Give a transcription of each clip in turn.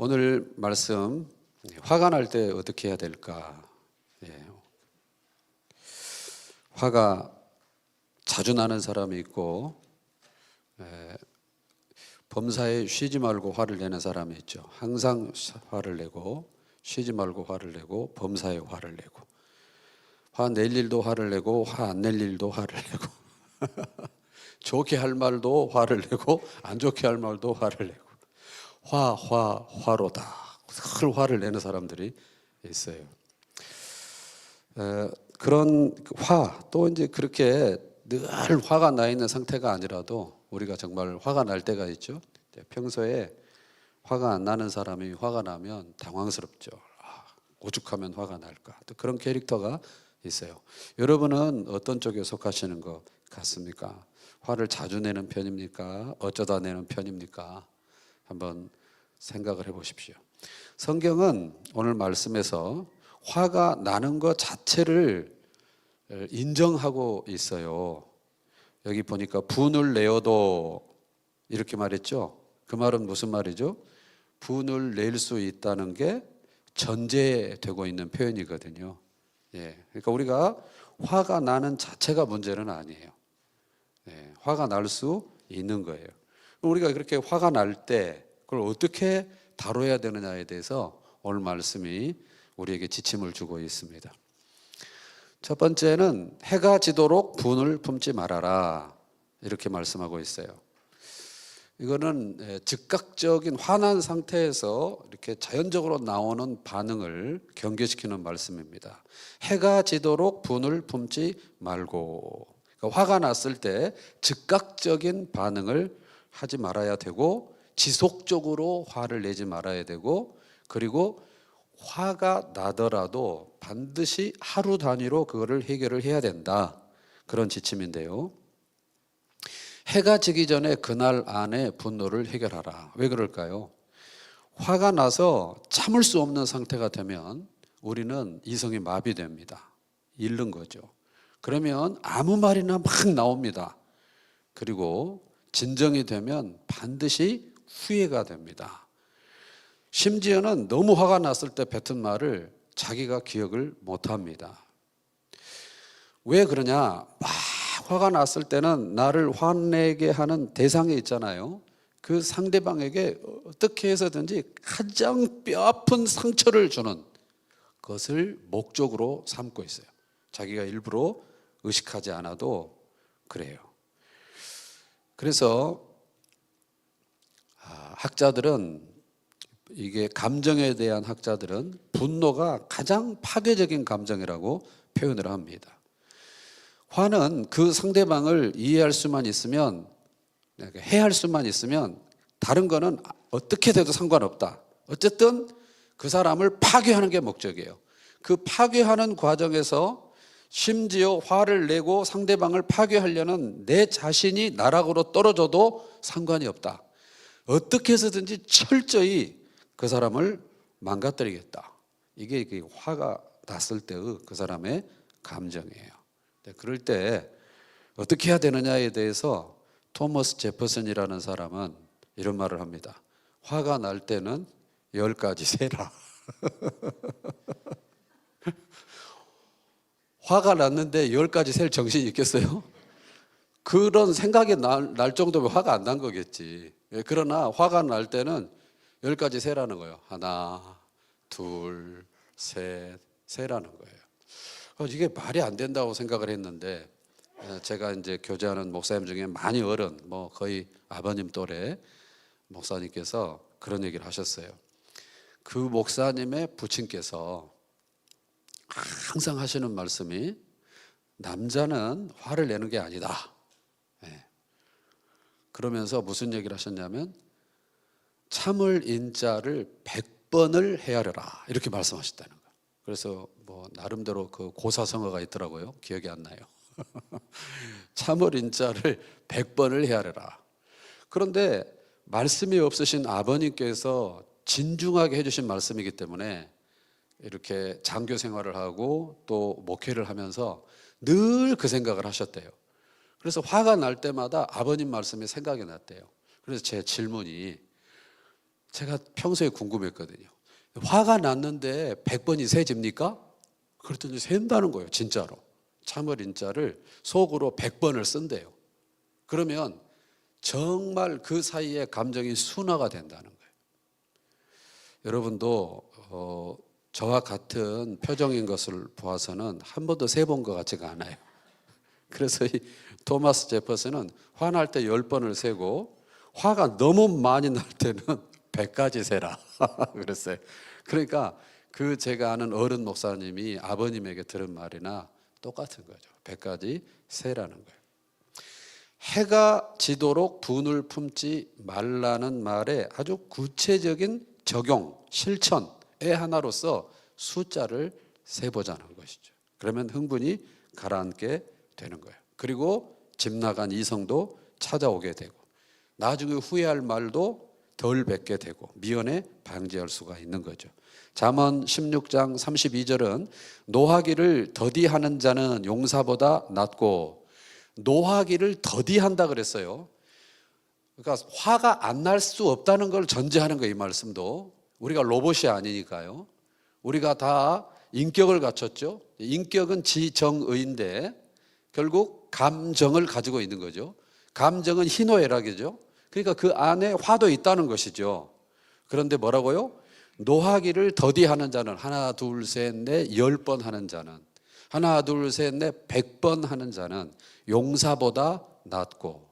오늘 말씀 화가 날 때 어떻게 해야 될까? 예. 화가 자주 나는 사람이 있고 에, 범사에 쉬지 말고 화를 내는 사람이 있죠. 항상 화를 내고 쉬지 말고 화를 내고 범사에 화를 내고 화 낼 일도 화를 내고 화 안 낼 일도 화를 내고 좋게 할 말도 화를 내고 안 좋게 할 말도 화를 내고 화, 화, 화로다. 늘 화를 내는 사람들이 있어요. 에, 그런 화, 또 이제 그렇게 늘 화가 나 있는 상태가 아니라도 우리가 정말 화가 날 때가 있죠. 평소에 화가 안 나는 사람이 화가 나면 당황스럽죠. 아, 오죽하면 화가 날까. 또 그런 캐릭터가 있어요. 여러분은 어떤 쪽에 속하시는 것 같습니까? 화를 자주 내는 편입니까? 어쩌다 내는 편입니까? 한번 생각을 해 보십시오. 성경은 오늘 말씀에서 화가 나는 것 자체를 인정하고 있어요. 여기 보니까 분을 내어도 이렇게 말했죠. 그 말은 무슨 말이죠? 분을 낼 수 있다는 게 전제되고 있는 표현이거든요. 예. 그러니까 우리가 화가 나는 자체가 문제는 아니에요. 예. 화가 날 수 있는 거예요. 우리가 그렇게 화가 날 때 그걸 어떻게 다뤄야 되느냐에 대해서 오늘 말씀이 우리에게 지침을 주고 있습니다. 첫 번째는 해가 지도록 분을 품지 말아라. 이렇게 말씀하고 있어요. 이거는 즉각적인 화난 상태에서 이렇게 자연적으로 나오는 반응을 경계시키는 말씀입니다. 해가 지도록 분을 품지 말고. 그러니까 화가 났을 때 즉각적인 반응을 하지 말아야 되고 지속적으로 화를 내지 말아야 되고 그리고 화가 나더라도 반드시 하루 단위로 그거를 해결을 해야 된다. 그런 지침인데요. 해가 지기 전에 그날 안에 분노를 해결하라. 왜 그럴까요? 화가 나서 참을 수 없는 상태가 되면 우리는 이성이 마비됩니다. 잃는 거죠. 그러면 아무 말이나 막 나옵니다. 그리고 진정이 되면 반드시 후회가 됩니다. 심지어는 너무 화가 났을 때 뱉은 말을 자기가 기억을 못 합니다. 왜 그러냐? 막 화가 났을 때는 나를 화내게 하는 대상이 있잖아요. 그 상대방에게 어떻게 해서든지 가장 뼈 아픈 상처를 주는 것을 목적으로 삼고 있어요. 자기가 일부러 의식하지 않아도 그래요. 그래서 아, 학자들은 이게 감정에 대한 학자들은 분노가 가장 파괴적인 감정이라고 표현을 합니다. 화는 그 상대방을 이해할 수만 있으면 해할 수만 있으면 다른 거는 어떻게 돼도 상관없다. 어쨌든 그 사람을 파괴하는 게 목적이에요. 그 파괴하는 과정에서 심지어 화를 내고 상대방을 파괴하려는 내 자신이 나락으로 떨어져도 상관이 없다. 어떻게 해서든지 철저히 그 사람을 망가뜨리겠다. 이게 화가 났을 때의 그 사람의 감정이에요. 그럴 때 어떻게 해야 되느냐에 대해서 토머스 제퍼슨이라는 사람은 이런 말을 합니다. 화가 날 때는 열 가지 세라. 화가 났는데 열 가지 셀 정신이 있겠어요? 그런 생각이 날, 날 정도면 화가 안 난 거겠지. 예, 그러나 화가 날 때는 열 가지 세라는 거예요. 하나, 둘, 셋, 세라는 거예요. 어, 이게 말이 안 된다고 생각을 했는데 예, 제가 이제 교제하는 목사님 중에 많이 어른, 뭐 거의 아버님 또래 목사님께서 그런 얘기를 하셨어요. 그 목사님의 부친께서 항상 하시는 말씀이 남자는 화를 내는 게 아니다. 예. 그러면서 무슨 얘기를 하셨냐면 참을 인자를 100번을 헤아려라 이렇게 말씀하셨다는 거예요. 그래서 뭐 나름대로 그 고사성어가 있더라고요. 기억이 안 나요. 참을 인자를 100번을 헤아려라. 그런데 말씀이 없으신 아버님께서 진중하게 해주신 말씀이기 때문에 이렇게 장교 생활을 하고 또 목회를 하면서 늘 그 생각을 하셨대요. 그래서 화가 날 때마다 아버님 말씀이 생각이 났대요. 그래서 제 질문이 제가 평소에 궁금했거든요. 화가 났는데 100번이 세집니까? 그랬더니 센다는 거예요, 진짜로. 참을 인자를 속으로 100번을 쓴대요. 그러면 정말 그 사이에 감정이 순화가 된다는 거예요. 여러분도 어, 저와 같은 표정인 것을 보아서는 한 번도 세본 것 같지가 않아요. 그래서 이 토마스 제퍼슨은 화날 때 열 번을 세고 화가 너무 많이 날 때는 백까지 세라 그랬어요. 그러니까 그 제가 아는 어른 목사님이 아버님에게 들은 말이나 똑같은 거죠. 백까지 세라는 거예요. 해가 지도록 분을 품지 말라는 말에 아주 구체적인 적용, 실천 의 하나로서 숫자를 세보자는 것이죠. 그러면 흥분이 가라앉게 되는 거예요. 그리고 집 나간 이성도 찾아오게 되고 나중에 후회할 말도 덜 뱉게 되고 미연에 방지할 수가 있는 거죠. 잠언 16장 32절은 노하기를 더디하는 자는 용사보다 낫고 노하기를 더디한다 그랬어요. 그러니까 화가 안 날 수 없다는 걸 전제하는 거예요, 이 말씀도. 우리가 로봇이 아니니까요. 우리가 다 인격을 갖췄죠. 인격은 지정의인데 결국 감정을 가지고 있는 거죠. 감정은 희노애락이죠. 그러니까 그 안에 화도 있다는 것이죠. 그런데 뭐라고요? 노하기를 더디하는 자는 하나, 둘, 셋, 넷, 열 번 하는 자는 하나, 둘, 셋, 넷, 백 번 하는 자는 용사보다 낫고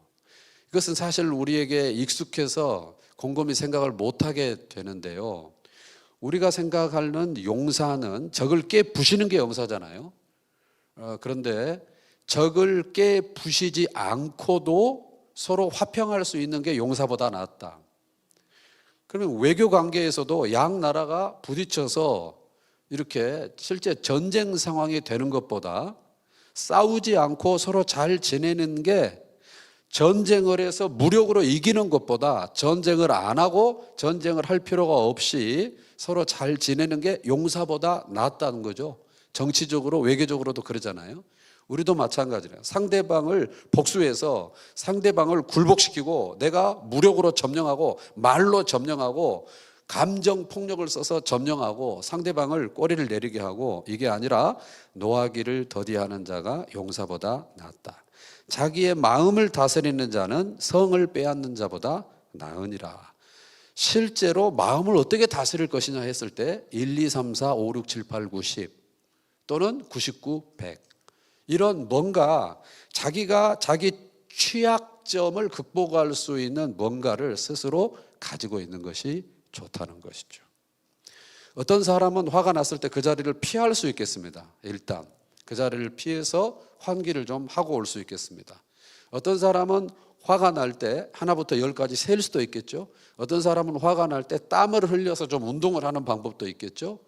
이것은 사실 우리에게 익숙해서 곰곰이 생각을 못하게 되는데요. 우리가 생각하는 용사는 적을 깨 부시는 게 용사잖아요. 어, 그런데 적을 깨 부시지 않고도 서로 화평할 수 있는 게 용사보다 낫다. 그러면 외교 관계에서도 양 나라가 부딪혀서 이렇게 실제 전쟁 상황이 되는 것보다 싸우지 않고 서로 잘 지내는 게 전쟁을 해서 무력으로 이기는 것보다 전쟁을 안 하고 전쟁을 할 필요가 없이 서로 잘 지내는 게 용사보다 낫다는 거죠. 정치적으로 외교적으로도 그러잖아요. 우리도 마찬가지예요. 상대방을 복수해서 상대방을 굴복시키고 내가 무력으로 점령하고 말로 점령하고 감정 폭력을 써서 점령하고 상대방을 꼬리를 내리게 하고 이게 아니라 노하기를 더디하는 자가 용사보다 낫다. 자기의 마음을 다스리는 자는 성을 빼앗는 자보다 나으니라. 실제로 마음을 어떻게 다스릴 것이냐 했을 때 1, 2, 3, 4, 5, 6, 7, 8, 9, 10 또는 99, 100 이런 뭔가 자기가 자기 취약점을 극복할 수 있는 뭔가를 스스로 가지고 있는 것이 좋다는 것이죠. 어떤 사람은 화가 났을 때 그 자리를 피할 수 있겠습니다. 일단 그 자리를 피해서 환기를 좀 하고 올 수 있겠습니다. 어떤 사람은 화가 날 때 하나부터 열까지 셀 수도 있겠죠. 어떤 사람은 화가 날 때 땀을 흘려서 좀 운동을 하는 방법도 있겠죠.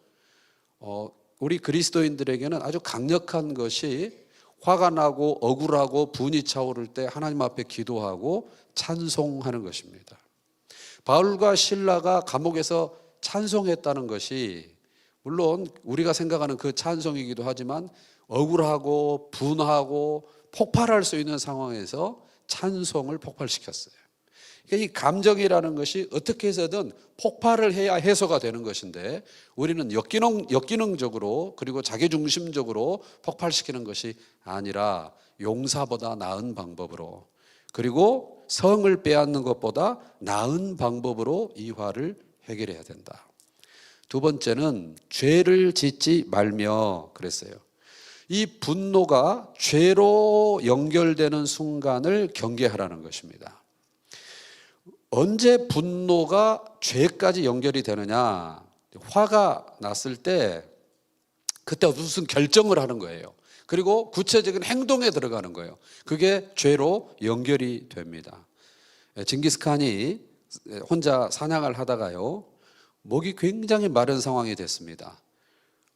어, 우리 그리스도인들에게는 아주 강력한 것이 화가 나고 억울하고 분이 차오를 때 하나님 앞에 기도하고 찬송하는 것입니다. 바울과 신라가 감옥에서 찬송했다는 것이 물론 우리가 생각하는 그 찬송이기도 하지만 억울하고 분하고 폭발할 수 있는 상황에서 찬송을 폭발시켰어요. 그러니까 이 감정이라는 것이 어떻게 해서든 폭발을 해야 해소가 되는 것인데 우리는 역기능, 역기능적으로 그리고 자기중심적으로 폭발시키는 것이 아니라 용사보다 나은 방법으로 그리고 성을 빼앗는 것보다 나은 방법으로 이 화를 해결해야 된다. 두 번째는 죄를 짓지 말며 그랬어요. 이 분노가 죄로 연결되는 순간을 경계하라는 것입니다. 언제 분노가 죄까지 연결이 되느냐? 화가 났을 때 그때 무슨 결정을 하는 거예요. 그리고 구체적인 행동에 들어가는 거예요. 그게 죄로 연결이 됩니다. 징기스칸이 혼자 사냥을 하다가요, 목이 굉장히 마른 상황이 됐습니다.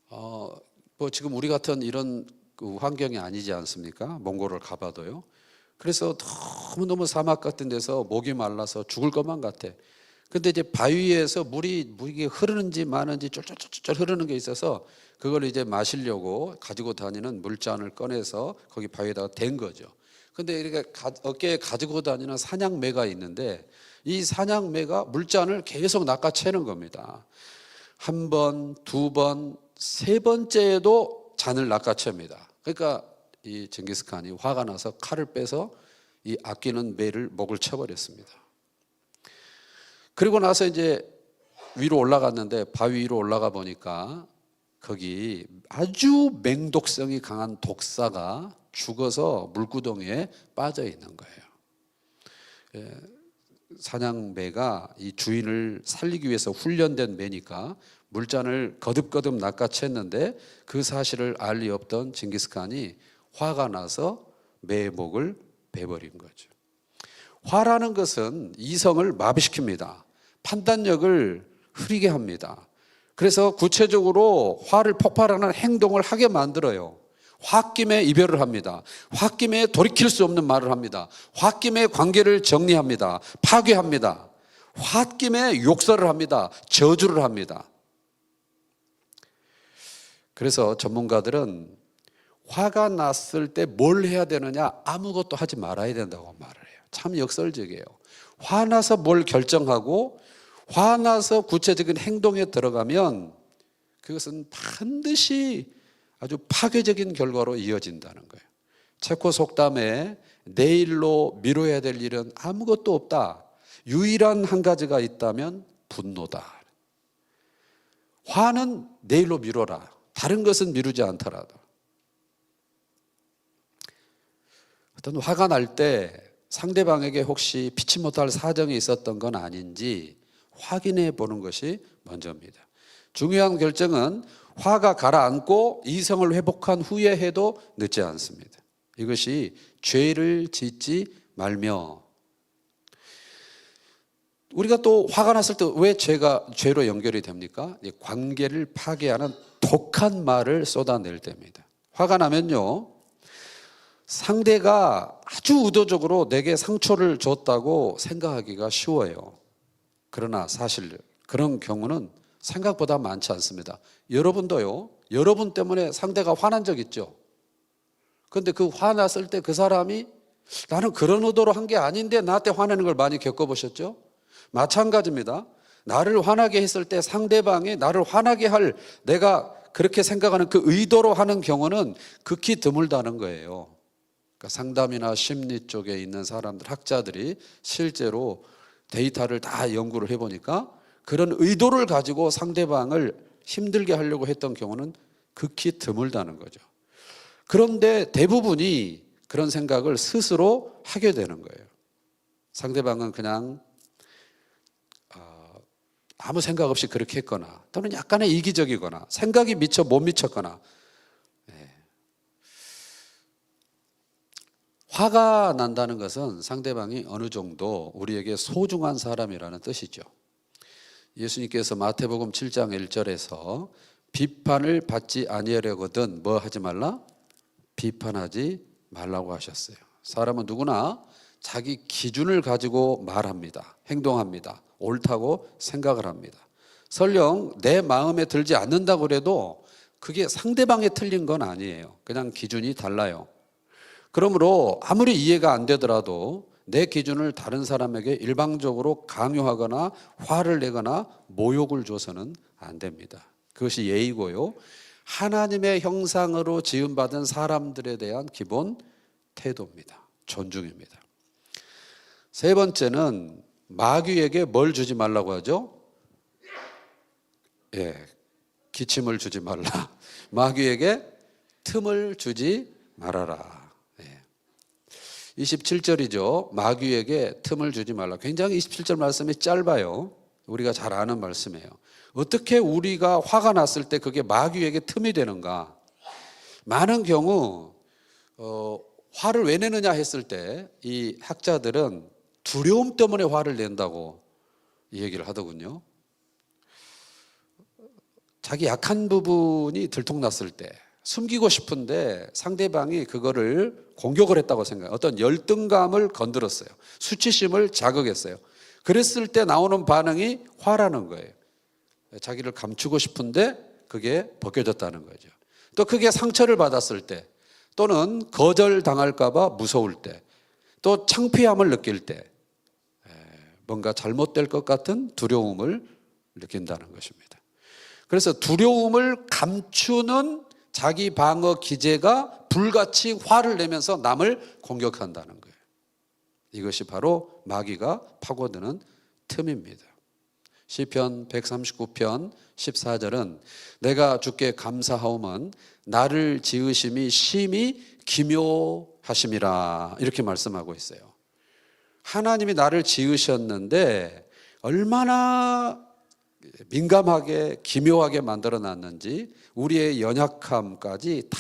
어, 뭐 지금 우리 같은 이런 그 환경이 아니지 않습니까? 몽골을 가봐도요. 그래서 너무너무 사막 같은 데서 목이 말라서 죽을 것만 같아. 근데 이제 바위에서 물이 물이 흐르는지 마는지 쫄쫄쫄쫄 흐르는 게 있어서 그걸 이제 마시려고 가지고 다니는 물잔을 꺼내서 거기 바위에다가 댄 거죠. 근데 이렇게 가, 어깨에 가지고 다니는 사냥매가 있는데 이 사냥매가 물잔을 계속 낚아채는 겁니다. 한 번, 두 번, 세 번째에도 잔을 낚아챕니다. 그러니까 이 징기스칸이 화가 나서 칼을 빼서 이 아끼는 매를 목을 쳐버렸습니다. 그리고 나서 이제 위로 올라갔는데 바위 위로 올라가 보니까 거기 아주 맹독성이 강한 독사가 죽어서 물구덩이에 빠져 있는 거예요. 예, 사냥매가 이 주인을 살리기 위해서 훈련된 매니까 물잔을 거듭거듭 낚아챘는데 그 사실을 알 리 없던 징기스칸이 화가 나서 매의 목을 베버린 거죠. 화라는 것은 이성을 마비시킵니다. 판단력을 흐리게 합니다. 그래서 구체적으로 화를 폭발하는 행동을 하게 만들어요. 홧김에 이별을 합니다. 홧김에 돌이킬 수 없는 말을 합니다. 홧김에 관계를 정리합니다. 파괴합니다. 홧김에 욕설을 합니다. 저주를 합니다. 그래서 전문가들은 화가 났을 때 뭘 해야 되느냐 아무것도 하지 말아야 된다고 말을 해요. 참 역설적이에요. 화나서 뭘 결정하고 화나서 구체적인 행동에 들어가면 그것은 반드시 아주 파괴적인 결과로 이어진다는 거예요. 체코 속담에 내일로 미뤄야 될 일은 아무것도 없다. 유일한 한 가지가 있다면 분노다. 화는 내일로 미뤄라. 다른 것은 미루지 않더라도. 어떤 화가 날 때 상대방에게 혹시 피치 못할 사정이 있었던 건 아닌지 확인해 보는 것이 먼저입니다. 중요한 결정은 화가 가라앉고 이성을 회복한 후에 해도 늦지 않습니다. 이것이 죄를 짓지 말며 우리가 또 화가 났을 때 왜 죄가 죄로 연결이 됩니까? 관계를 파괴하는 독한 말을 쏟아낼 때입니다. 화가 나면요. 상대가 아주 의도적으로 내게 상처를 줬다고 생각하기가 쉬워요. 그러나 사실 그런 경우는 생각보다 많지 않습니다. 여러분도요, 여러분 때문에 상대가 화난 적 있죠? 근데 그 화났을 때 그 사람이 나는 그런 의도로 한 게 아닌데 나한테 화내는 걸 많이 겪어보셨죠? 마찬가지입니다. 나를 화나게 했을 때 상대방이 나를 화나게 할 내가 그렇게 생각하는 그 의도로 하는 경우는 극히 드물다는 거예요. 그러니까 상담이나 심리 쪽에 있는 사람들, 학자들이 실제로 데이터를 다 연구를 해보니까 그런 의도를 가지고 상대방을 힘들게 하려고 했던 경우는 극히 드물다는 거죠. 그런데 대부분이 그런 생각을 스스로 하게 되는 거예요. 상대방은 그냥 어, 아무 생각 없이 그렇게 했거나 또는 약간의 이기적이거나 생각이 미쳐 못 미쳤거나 예. 화가 난다는 것은 상대방이 어느 정도 우리에게 소중한 사람이라는 뜻이죠. 예수님께서 마태복음 7장 1절에서 비판을 받지 아니하려거든 뭐 하지 말라? 비판하지 말라고 하셨어요. 사람은 누구나 자기 기준을 가지고 말합니다. 행동합니다. 옳다고 생각을 합니다. 설령 내 마음에 들지 않는다고 해도 그게 상대방에 틀린 건 아니에요. 그냥 기준이 달라요. 그러므로 아무리 이해가 안 되더라도 내 기준을 다른 사람에게 일방적으로 강요하거나 화를 내거나 모욕을 줘서는 안 됩니다. 그것이 예의고요. 하나님의 형상으로 지음받은 사람들에 대한 기본 태도입니다. 존중입니다. 세 번째는 마귀에게 뭘 주지 말라고 하죠? 예, 기침을 주지 말라. 마귀에게 틈을 주지 말아라. 27절이죠. 마귀에게 틈을 주지 말라. 굉장히 27절 말씀이 짧아요. 우리가 잘 아는 말씀이에요. 어떻게 우리가 화가 났을 때 그게 마귀에게 틈이 되는가? 많은 경우 어, 화를 왜 내느냐 했을 때 이 학자들은 두려움 때문에 화를 낸다고 이 얘기를 하더군요. 자기 약한 부분이 들통났을 때 숨기고 싶은데 상대방이 그거를 공격을 했다고 생각해요. 어떤 열등감을 건드렸어요. 수치심을 자극했어요. 그랬을 때 나오는 반응이 화라는 거예요. 자기를 감추고 싶은데 그게 벗겨졌다는 거죠. 또 크게 상처를 받았을 때 또는 거절당할까봐 무서울 때 또 창피함을 느낄 때 뭔가 잘못될 것 같은 두려움을 느낀다는 것입니다. 그래서 두려움을 감추는 자기 방어 기제가 불같이 화를 내면서 남을 공격한다는 거예요. 이것이 바로 마귀가 파고드는 틈입니다. 시편 139편 14절은 내가 주께 감사하오면 나를 지으심이 심히 기묘하심이라 이렇게 말씀하고 있어요. 하나님이 나를 지으셨는데 얼마나 민감하게 기묘하게 만들어 놨는지 우리의 연약함까지 다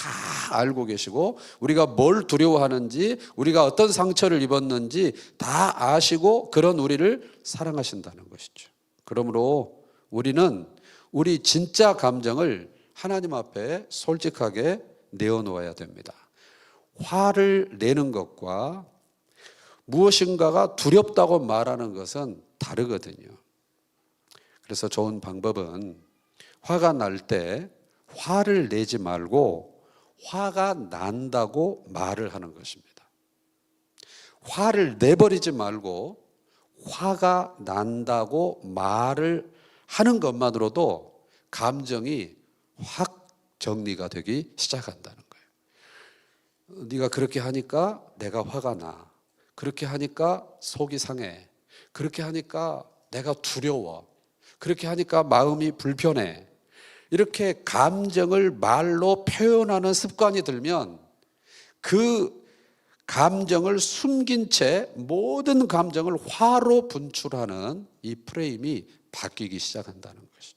알고 계시고 우리가 뭘 두려워하는지 우리가 어떤 상처를 입었는지 다 아시고 그런 우리를 사랑하신다는 것이죠. 그러므로 우리는 우리 진짜 감정을 하나님 앞에 솔직하게 내어놓아야 됩니다. 화를 내는 것과 무엇인가가 두렵다고 말하는 것은 다르거든요. 그래서 좋은 방법은 화가 날 때 화를 내지 말고 화가 난다고 말을 하는 것입니다. 화를 내버리지 말고 화가 난다고 말을 하는 것만으로도 감정이 확 정리가 되기 시작한다는 거예요. 네가 그렇게 하니까 내가 화가 나. 그렇게 하니까 속이 상해. 그렇게 하니까 내가 두려워. 그렇게 하니까 마음이 불편해. 이렇게 감정을 말로 표현하는 습관이 들면 그 감정을 숨긴 채 모든 감정을 화로 분출하는 이 프레임이 바뀌기 시작한다는 것이죠.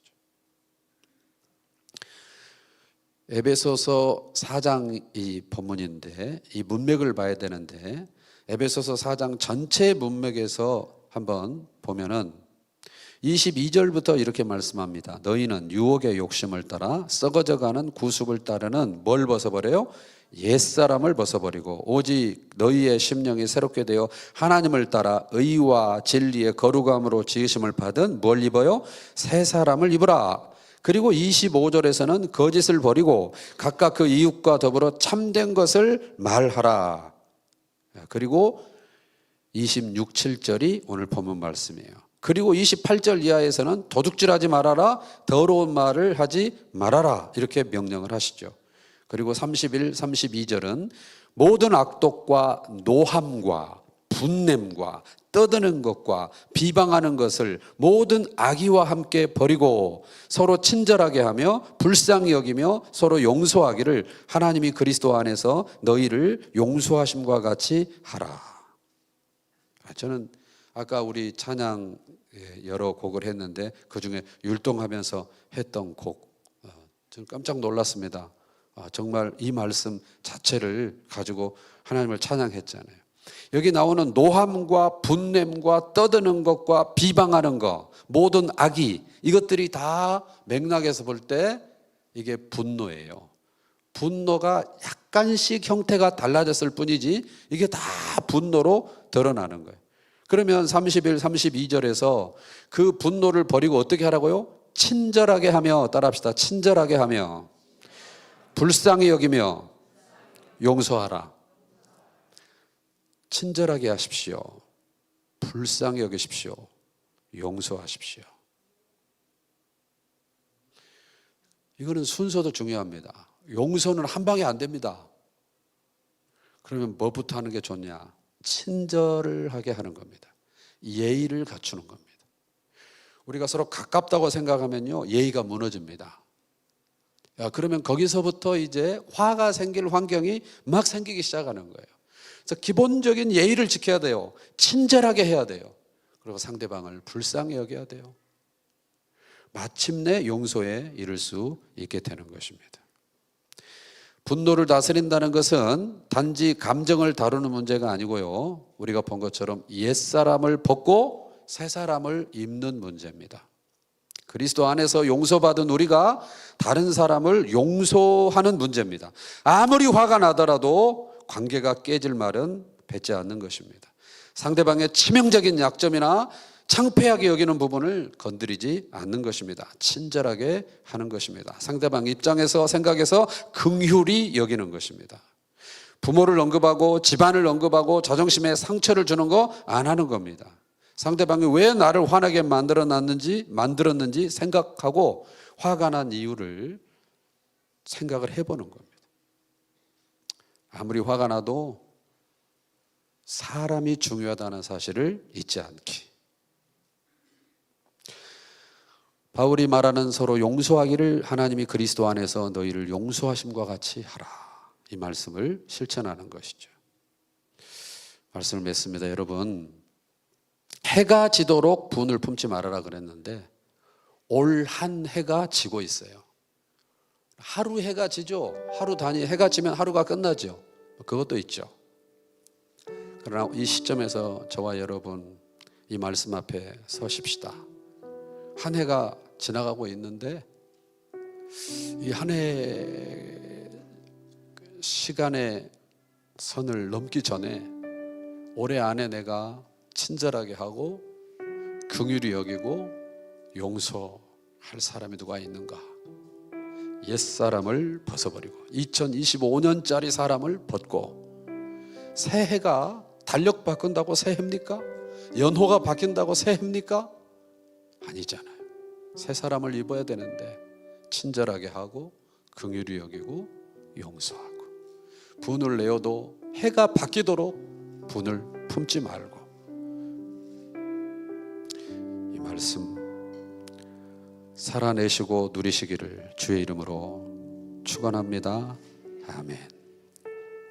에베소서 4장 이 본문인데 이 문맥을 봐야 되는데 에베소서 4장 전체 문맥에서 한번 보면은 22절부터 이렇게 말씀합니다. 너희는 유혹의 욕심을 따라 썩어져가는 구습을 따르는 뭘 벗어버려요? 옛사람을 벗어버리고 오직 너희의 심령이 새롭게 되어 하나님을 따라 의와 진리의 거룩함으로 지으심을 받은 뭘 입어요? 새 사람을 입으라. 그리고 25절에서는 거짓을 버리고 각각 그 이웃과 더불어 참된 것을 말하라. 그리고 26, 7절이 오늘 본문 말씀이에요. 그리고 28절 이하에서는 도둑질하지 말아라, 더러운 말을 하지 말아라 이렇게 명령을 하시죠. 그리고 31, 32절은 모든 악독과 노함과 분냄과 떠드는 것과 비방하는 것을 모든 악의와 함께 버리고 서로 친절하게 하며 불쌍히 여기며 서로 용서하기를 하나님이 그리스도 안에서 너희를 용서하심과 같이 하라. 저는 아까 우리 찬양 여러 곡을 했는데 그 중에 율동하면서 했던 곡, 어, 저는 깜짝 놀랐습니다. 아, 정말 이 말씀 자체를 가지고 하나님을 찬양했잖아요. 여기 나오는 노함과 분냄과 떠드는 것과 비방하는 것, 모든 악이 이것들이 다 맥락에서 볼 때 이게 분노예요. 분노가 약간씩 형태가 달라졌을 뿐이지 이게 다 분노로 드러나는 거예요. 그러면 31, 32절에서 그 분노를 버리고 어떻게 하라고요? 친절하게 하며 따라합시다. 친절하게 하며 불쌍히 여기며 용서하라. 친절하게 하십시오. 불쌍히 여기십시오. 용서하십시오. 이거는 순서도 중요합니다. 용서는 한 방에 안 됩니다. 그러면 뭐부터 하는 게 좋냐? 친절을 하게 하는 겁니다. 예의를 갖추는 겁니다. 우리가 서로 가깝다고 생각하면요, 예의가 무너집니다. 야, 그러면 거기서부터 이제 화가 생길 환경이 막 생기기 시작하는 거예요. 그래서 기본적인 예의를 지켜야 돼요. 친절하게 해야 돼요. 그리고 상대방을 불쌍히 여겨야 돼요. 마침내 용서에 이를 수 있게 되는 것입니다. 분노를 다스린다는 것은 단지 감정을 다루는 문제가 아니고요. 우리가 본 것처럼 옛사람을 벗고 새사람을 입는 문제입니다. 그리스도 안에서 용서받은 우리가 다른 사람을 용서하는 문제입니다. 아무리 화가 나더라도 관계가 깨질 말은 뱉지 않는 것입니다. 상대방의 치명적인 약점이나 창피하게 여기는 부분을 건드리지 않는 것입니다. 친절하게 하는 것입니다. 상대방 입장에서 생각해서 긍휼히 여기는 것입니다. 부모를 언급하고 집안을 언급하고 자존심에 상처를 주는 거 안 하는 겁니다. 상대방이 왜 나를 화나게 만들어 놨는지 만들었는지 생각하고 화가 난 이유를 생각을 해보는 겁니다. 아무리 화가 나도 사람이 중요하다는 사실을 잊지 않기. 바울이 말하는 서로 용서하기를 하나님이 그리스도 안에서 너희를 용서하심과 같이 하라. 이 말씀을 실천하는 것이죠. 말씀을 맺습니다. 여러분, 해가 지도록 분을 품지 말아라 그랬는데 올 한 해가 지고 있어요. 하루 해가 지죠. 하루 단위 해가 지면 하루가 끝나죠. 그것도 있죠. 그러나 이 시점에서 저와 여러분 이 말씀 앞에 서십시다. 한 해가 지나가고 있는데 이 한 해 시간의 선을 넘기 전에 올해 안에 내가 친절하게 하고 긍휼히 여기고 용서할 사람이 누가 있는가? 옛 사람을 벗어버리고 2025년짜리 사람을 벗고 새해가 달력 바꾼다고 새해입니까? 연호가 바뀐다고 새해입니까? 아니잖아요. 새 사람을 입어야 되는데 친절하게 하고 긍휼히 여기고 용서하고 분을 내어도 해가 바뀌도록 분을 품지 말고 이 말씀 살아내시고 누리시기를 주의 이름으로 축원합니다. 아멘.